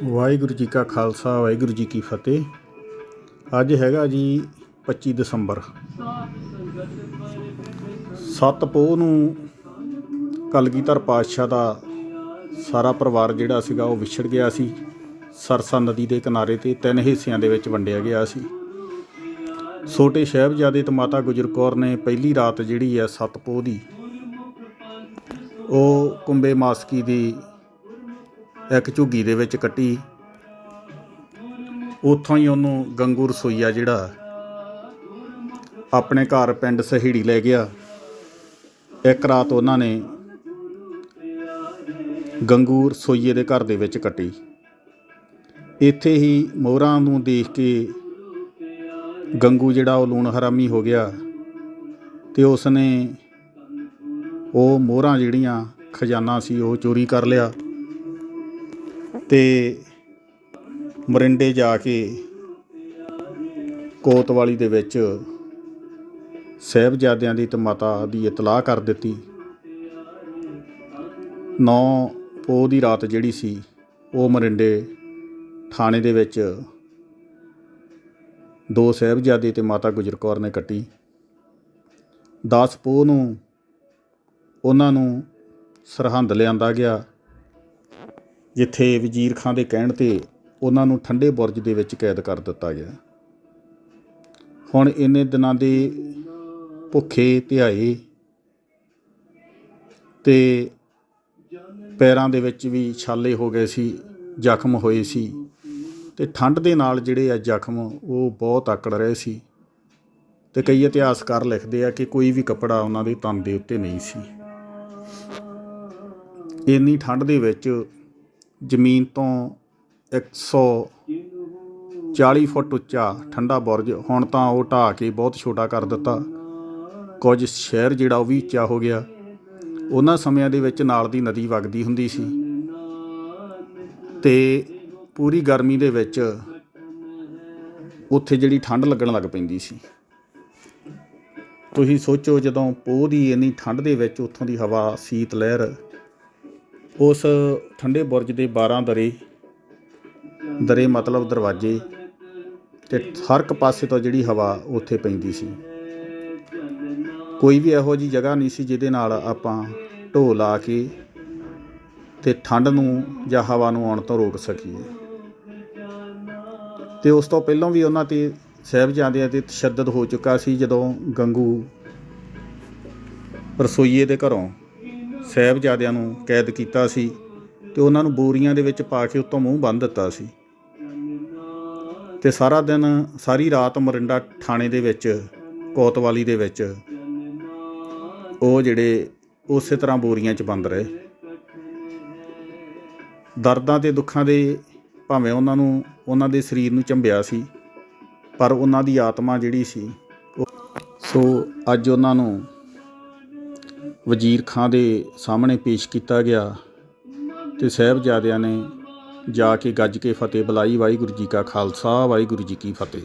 ਵਾਹਿਗੁਰੂ ਜੀ ਕਾ ਖਾਲਸਾ, ਵਾਹਿਗੁਰੂ ਜੀ ਕੀ ਫਤਿਹ। ਅੱਜ ਹੈਗਾ ਜੀ 25 ਦਸੰਬਰ। ਸੱਤ ਪੋਹ ਨੂੰ ਕਲਗੀਧਰ ਪਾਤਸ਼ਾਹ ਦਾ ਸਾਰਾ ਪਰਿਵਾਰ ਜਿਹੜਾ ਸੀਗਾ ਉਹ ਵਿਛੜ ਗਿਆ ਸੀ। ਸਰਸਾ ਨਦੀ ਦੇ ਕਿਨਾਰੇ ਤੇ ਤਿੰਨ ਹਿੱਸਿਆਂ ਦੇ ਵਿੱਚ ਵੰਡਿਆ ਗਿਆ ਸੀ। ਛੋਟੇ ਸਾਹਿਬਜ਼ਾਦੇ ਤੇ ਮਾਤਾ ਗੁਜਰ ਕੌਰ ਨੇ ਪਹਿਲੀ ਰਾਤ ਜਿਹੜੀ ਹੈ ਸੱਤ ਪੋਹ ਦੀ, ਉਹ ਕੁੰਬੇ ਮਾਸਕੀ ਦੀ ਇੱਕ ਝੁੱਗੀ ਦੇ ਵਿੱਚ ਕੱਟੀ। ਉੱਥੋਂ ਹੀ ਉਹਨੂੰ ਗੰਗੂ ਰਸੋਈਆ ਜਿਹੜਾ ਆਪਣੇ ਘਰ ਪਿੰਡ ਸਹੀੜੀ ਲੈ ਗਿਆ। ਇੱਕ ਰਾਤ ਉਹਨਾਂ ਨੇ ਗੰਗੂ ਰਸੋਈਏ ਦੇ ਘਰ ਦੇ ਵਿੱਚ ਕੱਟੀ। ਇੱਥੇ ਹੀ ਮੋਹਰਾਂ ਨੂੰ ਦੇਖ ਕੇ ਗੰਗੂ ਜਿਹੜਾ ਉਹ ਲੂਣ ਹਰਾਮੀ ਹੋ ਗਿਆ ਤੇ ਉਸਨੇ ਉਹ ਮੋਹਰਾਂ ਜਿਹੜੀਆਂ ਖਜ਼ਾਨਾ ਸੀ ਉਹ ਚੋਰੀ ਕਰ ਲਿਆ। ਤੇ ਮੋਰਿੰਡੇ ਜਾ ਕੇ ਕੋਤਵਾਲੀ ਦੇ ਵਿੱਚ ਸਹਿਬਜ਼ਾਦਿਆਂ ਦੀ ਤੇ ਮਾਤਾ ਦੀ ਇਤਲਾਹ ਕਰ ਦਿੱਤੀ। 9 ਪੋਹ ਦੀ ਰਾਤ ਜਿਹੜੀ ਸੀ, ਉਹ ਮਰਿੰਡੇ ਥਾਣੇ ਦੇ ਵਿੱਚ ਦੋ ਸਹਿਬਜ਼ਾਦੇ ਤੇ ਮਾਤਾ ਗੁਜਰ ਕੌਰ ਨੇ ਕੱਟੀ। 10 ਪੋਹ ਨੂੰ ਉਹਨਾਂ ਨੂੰ ਸਰਹੰਦ ਲਿਆਂਦਾ ਗਿਆ। ਜਿੱਥੇ ਵਜ਼ੀਰ ਖਾਂ ਦੇ ਕਹਿਣ ਤੇ ਉਹਨਾਂ ਨੂੰ ਠੰਡੇ ਬੁਰਜ ਦੇ ਵਿੱਚ ਕੈਦ ਕਰ ਦਿੱਤਾ ਗਿਆ। ਹੁਣ ਇੰਨੇ ਦਿਨਾਂ ਦੇ ਭੁੱਖੇ ਧਿਆਏ ਤੇ ਪੈਰਾਂ ਦੇ ਵਿੱਚ ਵੀ ਛਾਲੇ ਹੋ ਗਏ ਸੀ, ਜ਼ਖਮ ਹੋਏ ਸੀ ਤੇ ਠੰਡ ਦੇ ਨਾਲ ਜਿਹੜੇ ਆ ਜ਼ਖਮ ਉਹ ਬਹੁਤ ਆਕੜ ਰਹੇ ਸੀ ਤੇ ਕਈ ਇਤਿਹਾਸਕਾਰ ਲਿਖਦੇ ਆ ਕਿ ਕੋਈ ਵੀ ਕੱਪੜਾ ਉਹਨਾਂ ਦੇ ਤਨ ਦੇ ਉੱਤੇ ਨਹੀਂ ਸੀ। ਇੰਨੀ ਠੰਡ ਦੇ ਵਿੱਚ ਜ਼ਮੀਨ ਤੋਂ 140 ਫੁੱਟ ਉੱਚਾ ਠੰਡਾ ਬੁਰਜ, ਹੁਣ ਤਾਂ ਉਹ ਢਾਹ ਕੇ ਬਹੁਤ ਛੋਟਾ ਕਰ ਦਿੱਤਾ। ਕੁਝ ਸ਼ਹਿਰ ਜਿਹੜਾ ਉਹ ਵੀ ਉੱਚਾ ਹੋ ਗਿਆ। ਉਹਨਾਂ ਸਮਿਆਂ ਦੇ ਵਿੱਚ ਨਾਲ ਦੀ ਨਦੀ ਵਗਦੀ ਹੁੰਦੀ ਸੀ। ਤੇ ਪੂਰੀ ਗਰਮੀ ਦੇ ਵਿੱਚ ਉੱਥੇ ਜਿਹੜੀ ਠੰਡ ਲੱਗਣ ਲੱਗ ਪੈਂਦੀ ਸੀ। ਤੁਸੀਂ ਸੋਚੋ ਜਦੋਂ ਪੋਹ ਦੀ ਇੰਨੀ ਠੰਡ ਦੇ ਵਿੱਚ ਉੱਥੋਂ ਦੀ ਹਵਾ, ਸੀਤ, ਲਹਿਰ ਉਸ ਠੰਡੇ ਬੁਰਜ ਦੇ 12 ਦਰੇ ਦਰੇ ਮਤਲਬ ਦਰਵਾਜ਼ੇ ਤੇ ਹਰ ਇੱਕ ਪਾਸੇ ਤੋਂ ਜਿਹੜੀ ਹਵਾ ਉੱਥੇ ਪੈਂਦੀ ਸੀ। ਕੋਈ ਵੀ ਇਹੋ ਜੀ ਜਗ੍ਹਾ ਨਹੀਂ ਸੀ ਜਿਹਦੇ ਨਾਲ ਆਪਾਂ ਢੋ ਲਾ ਕੇ ਤੇ ਠੰਡ ਨੂੰ ਜਾਂ ਹਵਾ ਨੂੰ ਆਉਣ ਤੋਂ ਰੋਕ ਸਕੀਏ। ਤੇ ਉਸ ਤੋਂ ਪਹਿਲਾਂ ਵੀ ਉਹਨਾਂ ਤੇ ਸਹਿਬਜ਼ਾਦਿਆਂ ਤੇ ਤਸ਼ੱਦਦ ਹੋ ਚੁੱਕਾ ਸੀ ਜਦੋਂ ਗੰਗੂ ਰਸੋਈਏ ਦੇ ਘਰੋਂ ਸਹਿਬਜ਼ਾਦਿਆਂ ਨੂੰ ਕੈਦ ਕੀਤਾ ਸੀ ਤੇ ਉਹਨਾਂ ਨੂੰ ਬੋਰੀਆਂ ਦੇ ਵਿੱਚ ਪਾ ਕੇ ਉੱਤੋਂ ਮੂੰਹ ਬੰਨ ਦਿੱਤਾ ਸੀ। ਤੇ ਸਾਰਾ ਦਿਨ, ਸਾਰੀ ਰਾਤ ਮਰਿੰਡਾ ਥਾਣੇ ਦੇ ਵਿੱਚ, ਕੋਤਵਾਲੀ ਦੇ ਵਿੱਚ ਉਹ ਜਿਹੜੇ ਉਸੇ ਤਰ੍ਹਾਂ ਬੋਰੀਆਂ 'ਚ ਬੰਦ ਰਹੇ। ਦਰਦਾਂ ਤੇ ਦੁੱਖਾਂ ਦੇ ਭਾਵੇਂ ਉਹਨਾਂ ਨੂੰ, ਉਹਨਾਂ ਦੇ ਸਰੀਰ ਨੂੰ ਚੰਬਿਆ ਸੀ, ਪਰ ਉਹਨਾਂ ਦੀ ਆਤਮਾ ਜਿਹੜੀ ਸੀ ਉਹ ਸੋ ਅੱਜ ਉਹਨਾਂ ਨੂੰ ਵਜ਼ੀਰ ਖਾਂ ਦੇ ਸਾਹਮਣੇ ਪੇਸ਼ ਕੀਤਾ ਗਿਆ ਤੇ ਸਹਿਬਜ਼ਾਦਿਆਂ ਨੇ ਜਾ ਕੇ ਗੱਜ ਕੇ ਫਤਿਹ ਬੁਲਾਈ, ਵਾਹਿਗੁਰੂ ਜੀ ਕਾ ਖਾਲਸਾ, ਵਾਹਿਗੁਰੂ ਜੀ ਕੀ ਫਤਿਹ।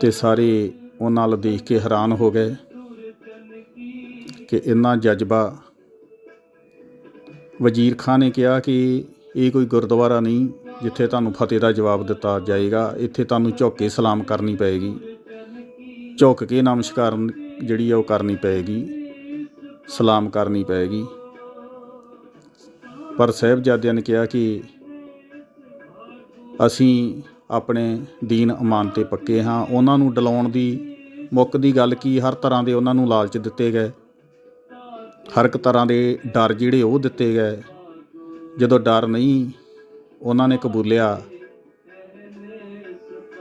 ਤੇ ਸਾਰੇ ਉਹਨਾਂ ਨਾਲ ਦੇਖ ਕੇ ਹੈਰਾਨ ਹੋ ਗਏ ਕਿ ਇੰਨਾ ਜਜ਼ਬਾ ਵਜ਼ੀਰ ਖਾਨ ਨੇ ਕਿਹਾ ਕਿ ਇਹ ਕੋਈ ਗੁਰਦੁਆਰਾ ਨਹੀਂ ਜਿੱਥੇ ਤੁਹਾਨੂੰ ਫਤਿਹ ਦਾ ਜਵਾਬ ਦਿੱਤਾ ਜਾਏਗਾ, ਇੱਥੇ ਤੁਹਾਨੂੰ ਝੁੱਕ ਕੇ ਸਲਾਮ ਕਰਨੀ ਪਏਗੀ, ਝੁੱਕ ਕੇ ਨਮਸਕਾਰ ਜਿਹੜੀ ਆ ਉਹ ਕਰਨੀ ਪਏਗੀ। ਸਲਾਮ ਕਰਨੀ ਪਏਗੀ ਪਰ ਸਾਹਿਬਜ਼ਾਦਿਆਂ ਨੇ ਕਿਹਾ ਕਿ ਅਸੀਂ ਆਪਣੇ ਦੀਨ ਇਮਾਨ ਤੇ ਪੱਕੇ ਹਾਂ। ਉਹਨਾਂ ਨੂੰ ਡਲਾਉਣ ਦੀ ਮੁੱਕ ਦੀ ਗੱਲ ਕੀ? ਹਰ ਤਰ੍ਹਾਂ ਦੇ ਉਹਨਾਂ ਨੂੰ ਲਾਲਚ ਦਿੱਤੇ ਗਏ। ਹਰ ਇੱਕ ਤਰ੍ਹਾਂ ਦੇ ਡਰ ਜਿਹੜੇ ਉਹ ਦਿੱਤੇ ਗਏ। ਜਦੋਂ ਡਰ ਨਹੀਂ ਉਹਨਾਂ ਨੇ ਕਬੂਲਿਆ,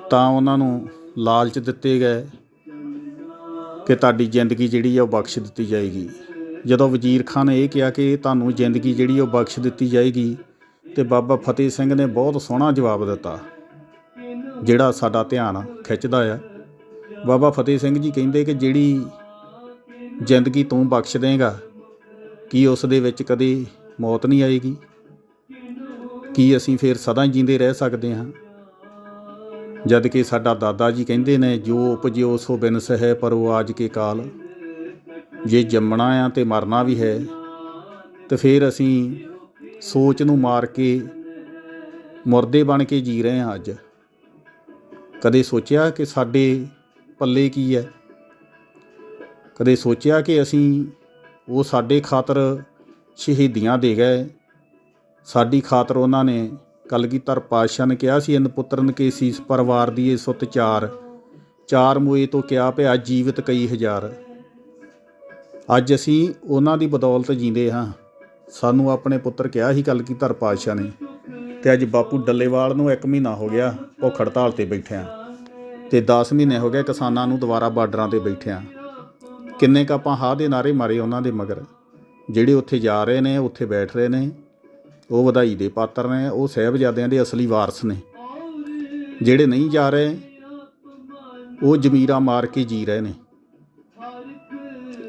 ਤਾਂ ਉਹਨਾਂ ਨੂੰ ਲਾਲਚ ਦਿੱਤੇ ਗਏ ਕਿ ਤੁਹਾਡੀ ਜ਼ਿੰਦਗੀ ਜਿਹੜੀ ਆ ਉਹ ਬਖਸ਼ ਦਿੱਤੀ ਜਾਏਗੀ। ਜਦੋਂ ਵਜ਼ੀਰ ਖਾਨ ਨੇ ਇਹ ਕਿਹਾ ਕਿ ਤੁਹਾਨੂੰ ਜ਼ਿੰਦਗੀ ਜਿਹੜੀ ਉਹ ਬਖਸ਼ ਦਿੱਤੀ ਜਾਏਗੀ ਤੇ ਬਾਬਾ ਫਤਿਹ ਸਿੰਘ ਨੇ ਬਹੁਤ ਸੋਹਣਾ ਜਵਾਬ ਦਿੱਤਾ, ਜਿਹੜਾ ਸਾਡਾ ਧਿਆਨ ਖਿੱਚਦਾ ਆ। ਬਾਬਾ ਫਤਿਹ ਸਿੰਘ ਜੀ ਕਹਿੰਦੇ ਕਿ ਜਿਹੜੀ ਜ਼ਿੰਦਗੀ ਤੂੰ ਬਖਸ਼ ਦੇਗਾ, ਕੀ ਉਸ ਦੇ ਵਿੱਚ ਕਦੇ ਮੌਤ ਨਹੀਂ ਆਏਗੀ? ਕੀ ਅਸੀਂ ਫੇਰ ਸਦਾ ਜੀਂਦੇ ਰਹਿ ਸਕਦੇ ਹਾਂ? ਜਦ ਕਿ ਸਾਡਾ ਦਾਦਾ ਜੀ ਕਹਿੰਦੇ ਨੇ, ਜੋ ਉਪਜਿਓ ਸੋ ਬਿਨਸ ਹੈ ਪਰ ਉਹ ਆਜ ਕੇ ਕਾਲ। ਜੇ ਜੰਮਣਾ ਆ ਤੇ ਮਰਨਾ ਵੀ ਹੈ, ਤੇ ਫਿਰ ਅਸੀਂ ਸੋਚ ਨੂੰ ਮਾਰ ਕੇ ਮੁਰਦੇ ਬਣ ਕੇ ਜੀ ਰਹੇ ਹਾਂ ਅੱਜ। ਕਦੇ ਸੋਚਿਆ ਕਿ ਸਾਡੇ ਪੱਲੇ ਕੀ ਹੈ? ਕਦੇ ਸੋਚਿਆ ਕਿ ਅਸੀਂ ਉਹ ਸਾਡੇ ਖਾਤਰ ਸ਼ਹੀਦੀਆਂ ਦੇ ਗਏ? ਸਾਡੀ ਖਾਤਰ ਉਹਨਾਂ ਨੇ ਕਲਗੀਧਰ ਪਾਤਸ਼ਾਹ ਨੇ ਕਿਹਾ ਸੀ ਇਨ ਪੁੱਤਰਨ ਕੇ ਸੀਸ ਪਰਿਵਾਰ ਦੀ ਇਹ ਸੁੱਤ ਚਾਰ ਚਾਰ ਮੋਏ ਤੋਂ ਕਿਹਾ ਪਿਆ ਜੀਵਤ ਕਈ ਹਜ਼ਾਰ। ਅੱਜ ਅਸੀਂ ਉਹਨਾਂ ਦੀ ਬਦੌਲਤ ਜੀਂਦੇ ਹਾਂ। ਸਾਨੂੰ ਆਪਣੇ ਪੁੱਤਰ ਕਿਹਾ ਸੀ ਧਰ ਪਾਤਸ਼ਾਹ ਨੇ ਤੇ ਅੱਜ ਬਾਪੂ ਡੱਲੇਵਾਲ ਨੂੰ 1 ਮਹੀਨਾ ਹੋ ਗਿਆ ਭੁੱਖ ਹੜਤਾਲ ਤੇ ਬੈਠਿਆਂ। ਤੇ 10 ਮਹੀਨੇ ਹੋ ਗਏ ਕਿਸਾਨਾਂ ਨੂੰ ਦੁਬਾਰਾ ਬਾਰਡਰਾਂ ਤੇ ਬੈਠਿਆਂ। ਕਿੰਨੇ ਕ ਆਪਾਂ ਹਾਂ ਦੇ ਨਾਰੇ ਮਾਰੇ ਉਹਨਾਂ ਦੇ ਮਗਰ। ਜਿਹੜੇ ਉੱਥੇ ਜਾ ਰਹੇ ਨੇ, ਉੱਥੇ ਬੈਠ ਰਹੇ ਨੇ, ਉਹ ਵਧਾਈ ਦੇ ਪਾਤਰ ਨੇ, ਉਹ ਸਹਿਬਜ਼ਾਦਿਆਂ ਦੇ ਅਸਲੀ ਵਾਰਸ ਨੇ। ਜਿਹੜੇ ਨਹੀਂ ਜਾ ਰਹੇ, ਉਹ ਜ਼ਮੀਰਾਂ ਮਾਰ ਕੇ ਜੀ ਰਹੇ ਨੇ।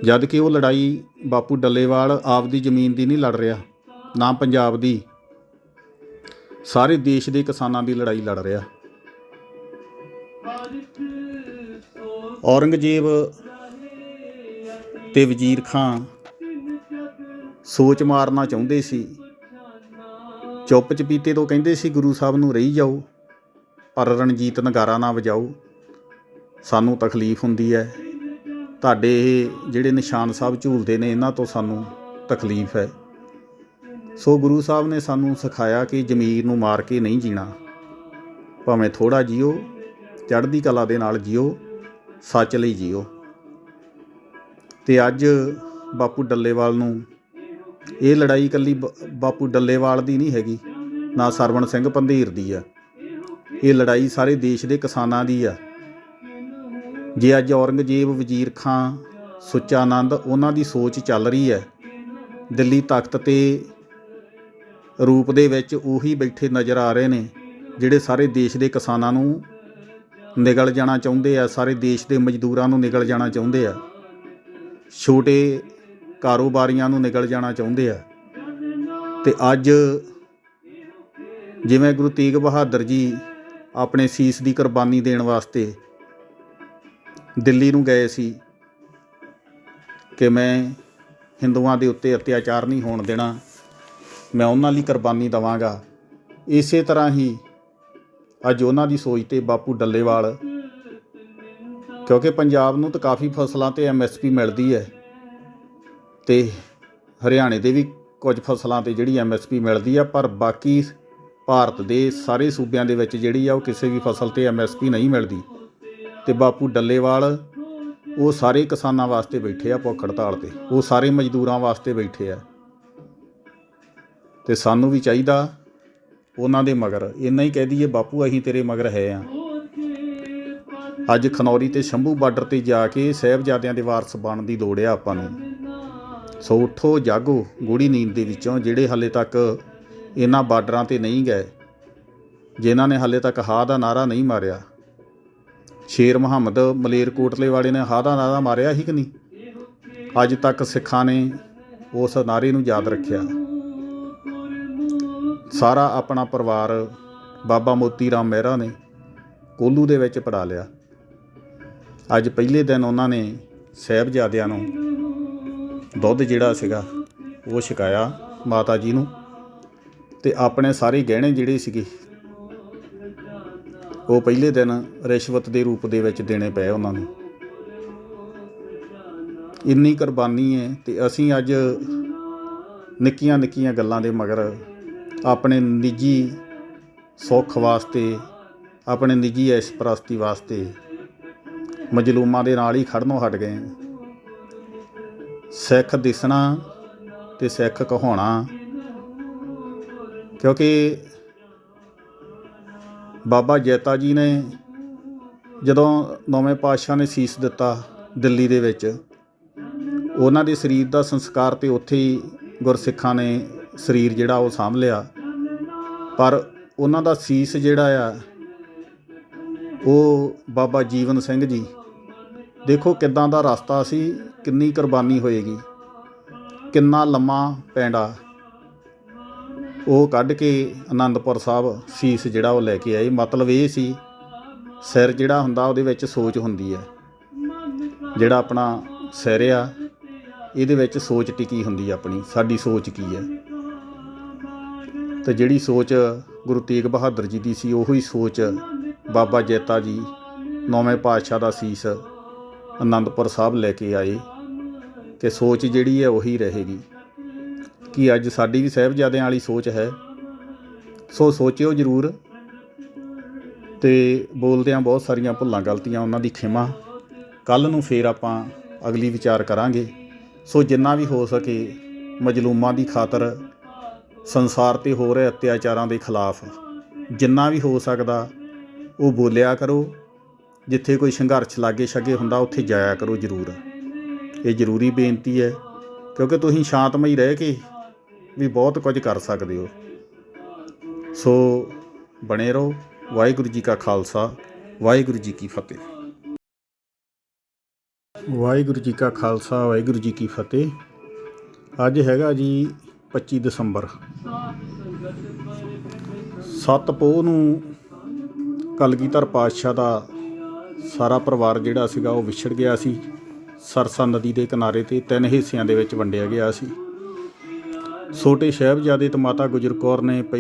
ਜਦ ਕਿ ਉਹ ਲੜਾਈ ਬਾਪੂ ਡੱਲੇਵਾਲ ਆਪਦੀ ਜ਼ਮੀਨ ਦੀ ਨਹੀਂ ਲੜ ਰਿਹਾ, ਨਾ ਪੰਜਾਬ ਦੀ। ਸਾਰੇ ਦੇਸ਼ ਦੇ ਕਿਸਾਨਾਂ ਦੀ ਲੜਾਈ ਲੜ ਰਿਹਾ। ਔਰੰਗਜ਼ੇਬ ਤੇ ਵਜ਼ੀਰ ਖਾਂ ਸੋਚ ਮਾਰਨਾ ਚਾਹੁੰਦੇ ਸੀ। ਚੁੱਪ ਚਪੀਤੇ ਤੋਂ ਕਹਿੰਦੇ ਸੀ, ਗੁਰੂ ਸਾਹਿਬ ਨੂੰ ਰਹੀ ਜਾਓ, ਪਰ ਰਣਜੀਤ ਨਗਾਰਾ ਨਾ ਵਜਾਓ, ਸਾਨੂੰ ਤਕਲੀਫ ਹੁੰਦੀ ਹੈ। ਤੁਹਾਡੇ ਇਹ ਜਿਹੜੇ ਨਿਸ਼ਾਨ ਸਾਹਿਬ ਝੂਲਦੇ ਨੇ, ਇਹਨਾਂ ਤੋਂ ਸਾਨੂੰ ਤਕਲੀਫ ਹੈ। ਸੋ ਗੁਰੂ ਸਾਹਿਬ ਨੇ ਸਾਨੂੰ ਸਿਖਾਇਆ ਕਿ ਜ਼ਮੀਰ ਨੂੰ ਮਾਰ ਕੇ ਨਹੀਂ ਜੀਣਾ। ਭਾਵੇਂ ਥੋੜਾ ਜੀਓ, ਚੜ੍ਹਦੀ ਕਲਾ ਦੇ ਨਾਲ ਜੀਓ, ਸੱਚ ਲਈ ਜੀਓ। ਤੇ ਅੱਜ ਬਾਪੂ ਡੱਲੇਵਾਲ ਨੂੰ, ਇਹ ਲੜਾਈ ਇਕੱਲੀ ਬ- ਬਾਪੂ ਡੱਲੇਵਾਲ ਦੀ ਨਹੀਂ ਹੈਗੀ, ਨਾ ਸਰਵਣ ਸਿੰਘ ਪੰਧੀਰ ਦੀ ਆ। ਇਹ ਲੜਾਈ ਸਾਰੇ ਦੇਸ਼ ਦੇ ਕਿਸਾਨਾਂ ਦੀ ਆ। ਜੇ ਅੱਜ ਔਰੰਗਜ਼ੇਬ, ਵਜ਼ੀਰ ਖਾਂ, ਸੁੱਚਾ ਆਨੰਦ ਉਹਨਾਂ ਦੀ ਸੋਚ ਚੱਲ ਰਹੀ ਹੈ, ਦਿੱਲੀ ਤਖਤ ਤੇ ਰੂਪ ਦੇ ਵਿੱਚ ਉਹੀ ਬੈਠੇ ਨਜ਼ਰ ਆ ਰਹੇ ਨੇ, ਜਿਹੜੇ ਸਾਰੇ ਦੇਸ਼ ਦੇ ਕਿਸਾਨਾਂ ਨੂੰ ਨਿਗਲ ਜਾਣਾ ਚਾਹੁੰਦੇ ਆ, ਸਾਰੇ ਦੇਸ਼ ਦੇ ਮਜ਼ਦੂਰਾਂ ਨੂੰ ਨਿਗਲ ਜਾਣਾ ਚਾਹੁੰਦੇ ਆ, ਛੋਟੇ ਕਾਰੋਬਾਰੀਆਂ ਨੂੰ ਨਿਗਲ ਜਾਣਾ ਚਾਹੁੰਦੇ ਆ। ਤੇ ਅੱਜ ਜਿਵੇਂ ਗੁਰੂ ਤੇਗ ਬਹਾਦਰ ਜੀ ਆਪਣੇ ਸੀਸ ਦੀ ਕੁਰਬਾਨੀ ਦੇਣ ਵਾਸਤੇ ਦਿੱਲੀ ਨੂੰ ਗਏ ਸੀ ਕਿ ਮੈਂ ਹਿੰਦੂਆਂ ਦੇ ਉੱਤੇ ਅਤਿਆਚਾਰ ਨਹੀਂ ਹੋਣ ਦੇਣਾ, ਮੈਂ ਉਹਨਾਂ ਲਈ ਕੁਰਬਾਨੀ ਦਵਾਂਗਾ। ਇਸੇ ਤਰ੍ਹਾਂ ਹੀ ਅੱਜ ਉਹਨਾਂ ਦੀ ਸੋਚ ਤੇ ਬਾਪੂ ਡੱਲੇਵਾਲ, ਕਿਉਂਕਿ ਪੰਜਾਬ ਨੂੰ ਤਾਂ ਕਾਫੀ ਫਸਲਾਂ ਤੇ ਐਮਐਸਪੀ ਮਿਲਦੀ ਹੈ ਤੇ ਹਰਿਆਣੇ ਦੇ ਵੀ ਕੁਝ ਫਸਲਾਂ ਤੇ ਜਿਹੜੀ ਐਮਐਸਪੀ ਮਿਲਦੀ ਆ, ਪਰ ਬਾਕੀ ਭਾਰਤ ਦੇ ਸਾਰੇ ਸੂਬਿਆਂ ਦੇ ਵਿੱਚ ਜਿਹੜੀ ਆ ਉਹ ਕਿਸੇ ਵੀ ਫਸਲ ਤੇ ਐਮਐਸਪੀ ਨਹੀਂ ਮਿਲਦੀ। ਤੇ ਬਾਪੂ ਡੱਲੇਵਾਲ, ਉਹ ਸਾਰੇ ਕਿਸਾਨਾਂ ਵਾਸਤੇ ਬੈਠੇ ਆ ਭੁੱਖ ਹੜਤਾਲ ਤੇ। ਉਹ ਸਾਰੇ ਮਜ਼ਦੂਰਾਂ ਵਾਸਤੇ ਬੈਠੇ ਆ। ਤੇ ਸਾਨੂੰ ਵੀ ਚਾਹੀਦਾ ਉਹਨਾਂ ਦੇ ਮਗਰ। ਇੰਨਾ ਹੀ ਕਹਿ ਦਈਏ, ਬਾਪੂ ਅਸੀਂ ਤੇਰੇ ਮਗਰ ਹੈ ਆ। ਅੱਜ ਖਨੌਰੀ ਤੇ ਸ਼ੰਭੂ ਬਾਰਡਰ ਤੇ ਜਾ ਕੇ ਸਹਿਬਜ਼ਾਦਿਆਂ ਦੇ ਵਾਰਸ ਬਣਨ ਦੀ ਲੋੜ ਆ ਆਪਾਂ ਨੂੰ। ਸੋ ਉਠੋ, ਜਾਗੋ ਗੂੜੀ ਨੀਂਦ ਦੇ ਵਿੱਚੋਂ, ਜਿਹੜੇ ਹਾਲੇ ਤੱਕ ਇਹਨਾਂ ਬਾਰਡਰਾਂ ਤੇ ਨਹੀਂ ਗਏ, ਜਿਨ੍ਹਾਂ ਨੇ ਹਾਲੇ ਤੱਕ ਹਾ ਦਾ ਨਾਰਾ ਨਹੀਂ ਮਾਰਿਆ। ਸ਼ੇਰ ਮੁਹੰਮਦ ਮਲੇਰਕੋਟਲੇ ਵਾਲੇ ਨੇ ਹਾ ਦਾ ਮਾਰਿਆ ਹੀ ਕਿ ਨਹੀਂ? ਅੱਜ ਤੱਕ ਸਿੱਖਾਂ ਨੇ ਉਸ ਨਾਰੇ ਨੂੰ ਯਾਦ ਰੱਖਿਆ। ਸਾਰਾ ਆਪਣਾ ਪਰਿਵਾਰ ਬਾਬਾ ਮੋਤੀ ਰਾਮ ਮਹਿਰਾ ਨੇ ਕੋਲੂ ਦੇ ਵਿੱਚ ਪੜਾ ਲਿਆ। ਅੱਜ ਪਹਿਲੇ ਦਿਨ ਉਹਨਾਂ ਨੇ ਸਹਿਬਜ਼ਾਦਿਆਂ ਨੂੰ ਦੁੱਧ ਜਿਹੜਾ ਸੀਗਾ, ਉਹ ਛਕਾਇਆ ਮਾਤਾ ਜੀ ਨੂੰ ਤੇ ਆਪਣੇ ਸਾਰੇ ਗਹਿਣੇ ਜਿਹੜੇ ਸੀਗੇ ਉਹ ਪਹਿਲੇ ਦਿਨ ਰਿਸ਼ਵਤ ਦੇ ਰੂਪ ਦੇ ਵਿੱਚ ਦੇਣੇ ਪਏ ਉਹਨਾਂ ਨੂੰ। ਇੰਨੀ ਕੁਰਬਾਨੀ ਹੈ ਤੇ ਅਸੀਂ ਅੱਜ ਨਿੱਕੀਆਂ ਨਿੱਕੀਆਂ ਗੱਲਾਂ ਦੇ ਮਗਰ ਆਪਣੇ ਨਿੱਜੀ ਸੁੱਖ ਵਾਸਤੇ, ਆਪਣੇ ਨਿੱਜੀ ਐਸ਼ ਐਸ਼ਪ੍ਰਸਤੀ ਵਾਸਤੇ ਮਜਲੂਮਾਂ ਦੇ ਨਾਲ ਹੀ ਖੜਨੋਂ ਹਟ ਗਏ ਸਿੱਖ ਦਿਸਣਾ ਤੇ ਸਿੱਖ ਕਹਾਉਣਾ ਕਿਉਂਕਿ ਬਾਬਾ ਜੈਤਾ ਜੀ ਨੇ ਜਦੋਂ ਨੌਵੇਂ ਪਾਤਸ਼ਾਹ ਨੇ ਸੀਸ ਦਿੱਤਾ ਦਿੱਲੀ ਦੇ ਵਿੱਚ, ਉਹਨਾਂ ਦੇ ਸਰੀਰ ਦਾ ਸੰਸਕਾਰ ਤੇ ਉੱਥੇ ਹੀ ਗੁਰਸਿੱਖਾਂ ਨੇ ਸਰੀਰ ਜਿਹੜਾ ਉਹ ਸਾਂਭ ਲਿਆ। ਪਰ ਉਹਨਾਂ ਦਾ ਸੀਸ ਜਿਹੜਾ ਆ, ਉਹ ਬਾਬਾ ਜੀਵਨ ਸਿੰਘ ਜੀ, ਦੇਖੋ ਕਿੱਦਾਂ ਦਾ ਰਸਤਾ ਸੀ, ਕਿੰਨੀ ਕੁਰਬਾਨੀ ਹੋਏਗੀ, ਕਿੰਨਾ ਲੰਮਾ ਪੈਂਡਾ। ਉਹ ਕੱਢ ਕੇ ਆਨੰਦਪੁਰ ਸਾਹਿਬ ਸੀਸ ਜਿਹੜਾ ਉਹ ਲੈ ਕੇ ਆਏ। ਮਤਲਬ ਇਹ ਸੀ, ਸਿਰ ਜਿਹੜਾ ਹੁੰਦਾ ਉਹਦੇ ਵਿੱਚ ਸੋਚ ਹੁੰਦੀ ਹੈ। ਜਿਹੜਾ ਆਪਣਾ ਸਿਰ ਆ, ਇਹਦੇ ਵਿੱਚ ਸੋਚ ਟਿਕੀ ਹੁੰਦੀ ਹੈ ਆਪਣੀ, ਸਾਡੀ ਸੋਚ ਕੀ ਹੈ। ਤੇ ਜਿਹੜੀ ਸੋਚ ਗੁਰੂ ਤੇਗ ਬਹਾਦਰ ਜੀ ਦੀ ਸੀ, ਉਹੀ ਸੋਚ ਬਾਬਾ ਜੈਤਾ ਜੀ, ਨੌਵੇਂ ਪਾਤਸ਼ਾਹ ਦਾ ਸੀਸ ਆਨੰਦਪੁਰ ਸਾਹਿਬ ਲੈ ਕੇ ਆਏ। ਕਿ ਸੋਚ ਜਿਹੜੀ ਹੈ ਉਹੀ ਰਹੇਗੀ। ਕਿ ਅੱਜ ਸਾਡੀ ਵੀ ਸਾਹਿਬਜ਼ਾਦਿਆਂ ਵਾਲੀ ਸੋਚ ਹੈ। ਸੋ ਸੋਚਿਓ ਜ਼ਰੂਰ। ਤੇ ਬੋਲਦਿਆਂ ਬਹੁਤ ਸਾਰੀਆਂ ਭੁੱਲਾਂ ਗਲਤੀਆਂ ਉਹਨਾਂ ਦੀ ਖਿਮਾ। ਕੱਲ ਨੂੰ ਫੇਰ ਆਪਾਂ ਅਗਲੀ ਵਿਚਾਰ ਕਰਾਂਗੇ। ਸੋ ਜਿੰਨਾ ਵੀ ਹੋ ਸਕੇ ਮਜਲੂਮਾਂ ਦੀ ਖਾਤਰ ਸੰਸਾਰ ਤੇ ਹੋ ਰਹੇ ਅਤਿਆਚਾਰਾਂ ਦੇ ਖਿਲਾਫ ਜਿੰਨਾ ਵੀ ਹੋ ਸਕਦਾ ਉਹ ਬੋਲਿਆ ਕਰੋ। ਜਿੱਥੇ ਕੋਈ ਸੰਘਰਸ਼ ਲਾਗੇ ਛੱਗੇ ਹੁੰਦਾ ਉੱਥੇ ਜਾਇਆ ਕਰੋ ਜ਼ਰੂਰ। ਇਹ ਜ਼ਰੂਰੀ ਬੇਨਤੀ ਹੈ। ਕਿਉਂਕਿ ਤੁਸੀਂ ਸ਼ਾਂਤਮਈ ਰਹਿ ਕੇ ਵੀ ਬਹੁਤ ਕੁਝ ਕਰ ਸਕਦੇ ਹੋ। ਸੋ ਬਣੇ ਰਹੋ। ਵਾਹਿਗੁਰੂ ਜੀ ਕਾ ਖਾਲਸਾ, ਵਾਹਿਗੁਰੂ ਜੀ ਕੀ ਫਤਿਹ। ਵਾਹਿਗੁਰੂ ਜੀ ਕਾ ਖਾਲਸਾ, ਵਾਹਿਗੁਰੂ ਜੀ ਕੀ ਫਤਿਹ। ਅੱਜ ਹੈਗਾ ਜੀ 25 ਦਸੰਬਰ। 7 ਪੋਹ ਨੂੰ ਕਲਗੀਧਰ ਪਾਤਸ਼ਾਹ ਦਾ ਸਾਰਾ ਪਰਿਵਾਰ ਜਿਹੜਾ ਸੀਗਾ ਉਹ ਵਿਛੜ ਗਿਆ ਸੀ। ਸਰਸਾ ਨਦੀ ਦੇ ਕਿਨਾਰੇ ਤੇ ਤਿੰਨ ਹਿੱਸਿਆਂ ਦੇ ਵਿੱਚ ਵੰਡਿਆ ਗਿਆ ਸੀ। ਛੋਟੇ ਸਾਹਿਬਜ਼ਾਦੇ ਤੇ ਮਾਤਾ ਗੁਜਰ ਕੌਰ ਨੇ ਪਹਿ-